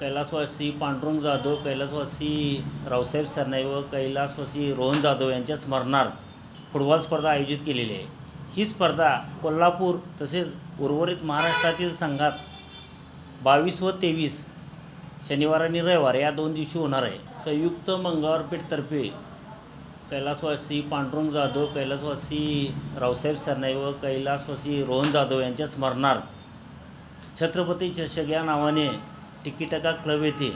कैलासवासी पांडुरंग जाधव कैलासवासी रावसाहेब सरनाई व कैलासवासी रोहन जाधव यांच्या स्मरणार्थ फुटबॉल स्पर्धा आयोजित केलेली आहे. ही स्पर्धा कोल्हापूर तसेच उर्वरित महाराष्ट्रातील संघात बावीस व तेवीस शनिवार आणि रविवार या दोन दिवशी होणार आहे. संयुक्त मंगळवारपेठतर्फे कैलासवासी पांडुरंग जाधव कैलासवासी रावसाहेब सरनाई व कैलासवासी रोहन जाधव यांच्या स्मरणार्थ छत्रपती चषक या नावाने टिकीटका क्लब येथे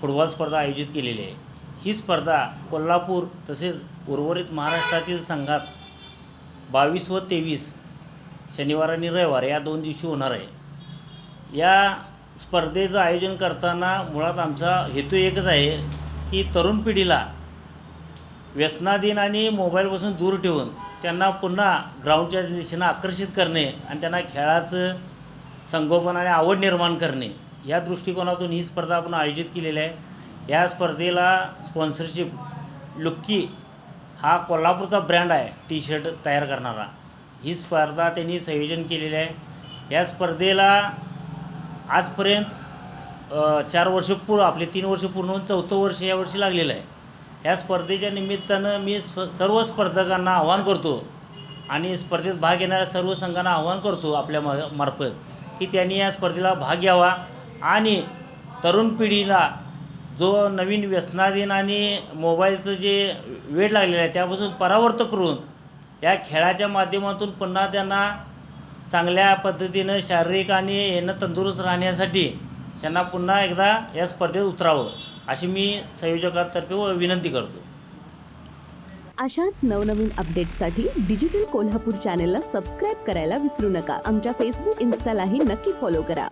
फुटबॉल स्पर्धा आयोजित केलेली आहे. ही स्पर्धा कोल्हापूर तसेच उर्वरित महाराष्ट्रातील संघात बावीस व तेवीस शनिवार आणि रविवार या दोन दिवशी होणार आहे. या स्पर्धेचं आयोजन करताना मुळात आमचा हेतू एकच आहे की तरुण पिढीला व्यसनाधीन आणि मोबाईलपासून दूर ठेवून त्यांना पुन्हा ग्राउंडच्या दिशेनं आकर्षित करणे आणि त्यांना खेळाचं संगोपन आणि आवड निर्माण करणे. या दृष्टिकोनातून ही स्पर्धा आपण आयोजित केलेली आहे. या स्पर्धेला स्पॉन्सरशिप लुक्की हा कोल्हापूरचा ब्रँड आहे टी शर्ट तयार करणारा. ही स्पर्धा त्यांनी संयोजन केलेली आहे. या स्पर्धेला आजपर्यंत चार वर्ष पूर्ण आपले तीन वर्ष पूर्ण होऊन चौथं वर्ष यावर्षी लागलेलं आहे. या स्पर्धेच्या निमित्तानं मी स्प सर्व स्पर्धकांना आव्हान करतो आणि स्पर्धेत भाग घेणाऱ्या सर्व संघांना आव्हान करतो आपल्या म मार्फत की त्यांनी या स्पर्धेला भाग घ्यावा. आणि तरुण पिढीला जो नवीन व्यसनाधीन आणि मोबाईलचं जे वेळ लागलेलं आहे त्यापासून परावर्त करून या खेळाच्या माध्यमातून पुन्हा त्यांना चांगल्या पद्धतीनं शारीरिक आणि येणं तंदुरुस्त राहण्यासाठी त्यांना पुन्हा एकदा या स्पर्धेत उतरावं अशी मी संयोजकातर्फे विनंती करतो. अशाच नवनवीन अपडेट्ससाठी डिजिटल कोल्हापूर चॅनेलला सबस्क्राईब करायला विसरू नका. आमच्या फेसबुक इन्स्टालाही नक्की फॉलो करा.